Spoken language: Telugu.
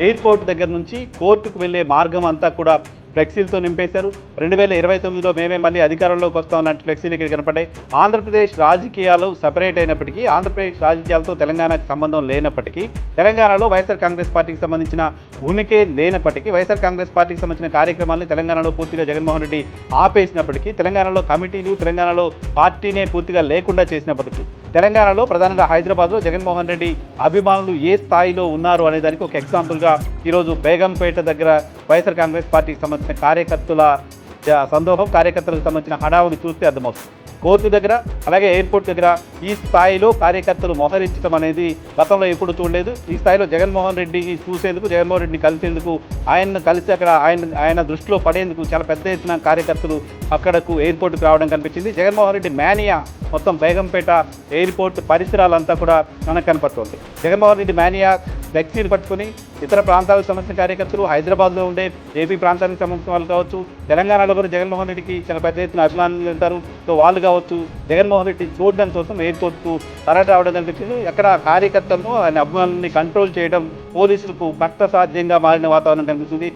ఎయిర్పోర్ట్ దగ్గర నుంచి కోర్టుకు వెళ్ళే మార్గం అంతా కూడా ఫ్లెక్సీలతో నింపేశారు. రెండు వేల ఇరవై తొమ్మిదిలో మేమే మళ్ళీ అధికారంలోకి వస్తామన్నట్టు ఫ్లెక్సీలు ఇక్కడ కనపడ్డాయి. ఆంధ్రప్రదేశ్ రాజకీయాలు సపరేట్ అయినప్పటికీ ఆంధ్రప్రదేశ్ రాజకీయాలతో తెలంగాణకు సంబంధం లేనప్పటికీ తెలంగాణలో వైఎస్ఆర్ కాంగ్రెస్ పార్టీకి సంబంధించిన ఉనికి లేనప్పటికీ వైఎస్ఆర్ కాంగ్రెస్ పార్టీకి సంబంధించిన కార్యక్రమాలను తెలంగాణలో పూర్తిగా జగన్మోహన్ రెడ్డి ఆపేసినప్పటికీ తెలంగాణలో కమిటీలు తెలంగాణలో పార్టీనే పూర్తిగా లేకుండా చేసినప్పటికీ తెలంగాణలో ప్రధానంగా హైదరాబాద్లో జగన్మోహన్ రెడ్డి అభిమానులు ఏ స్థాయిలో ఉన్నారు అనే దానికి ఒక ఎగ్జాంపుల్గా ఈరోజు బేగంపేట దగ్గర వైఎస్ఆర్ కాంగ్రెస్ పార్టీకి సంబంధించిన కార్యకర్తల సందోహం కార్యకర్తలకు సంబంధించిన హడావుని చూస్తే అర్థమవుతుంది. కోర్టు దగ్గర అలాగే ఎయిర్పోర్ట్ దగ్గర ఈ స్థాయిలో కార్యకర్తలు మోహరించడం అనేది గతంలో ఎప్పుడు చూడలేదు. ఈ స్థాయిలో జగన్మోహన్ రెడ్డిని చూసేందుకు జగన్మోహన్ రెడ్డిని కలిసేందుకు ఆయన్ను కలిసి అక్కడ ఆయన ఆయన దృష్టిలో పడేందుకు చాలా పెద్ద ఎత్తున కార్యకర్తలు అక్కడకు ఎయిర్పోర్ట్కి రావడం కనిపించింది. జగన్మోహన్ రెడ్డి మేనియా మొత్తం బేగంపేట ఎయిర్పోర్ట్ పరిసరాలంతా కూడా మనకు కనపడుతుంది. జగన్మోహన్ రెడ్డి మేనియా ఫ్లెక్సీలు పట్టుకొని ఇతర ప్రాంతాలకు సంబంధించిన కార్యకర్తలు హైదరాబాద్లో ఉండే ఏపీ ప్రాంతానికి సంబంధించిన వాళ్ళు కావచ్చు తెలంగాణలో కూడా జగన్మోహన్ రెడ్డికి చాలా పెద్ద ఎత్తున అభిమానులు ఉంటారు. సో వాళ్ళు కావచ్చు జగన్మోహన్ రెడ్డి చూడడం కోసం ఎయిర్పోర్ట్కు తరలి రావడం జరిగింది. అక్కడ కార్యకర్తలను ఆయన అభిమానుల్ని కంట్రోల్ చేయడం పోలీసులకు భక్త సాధ్యంగా మారిన వాతావరణం కనిపిస్తుంది.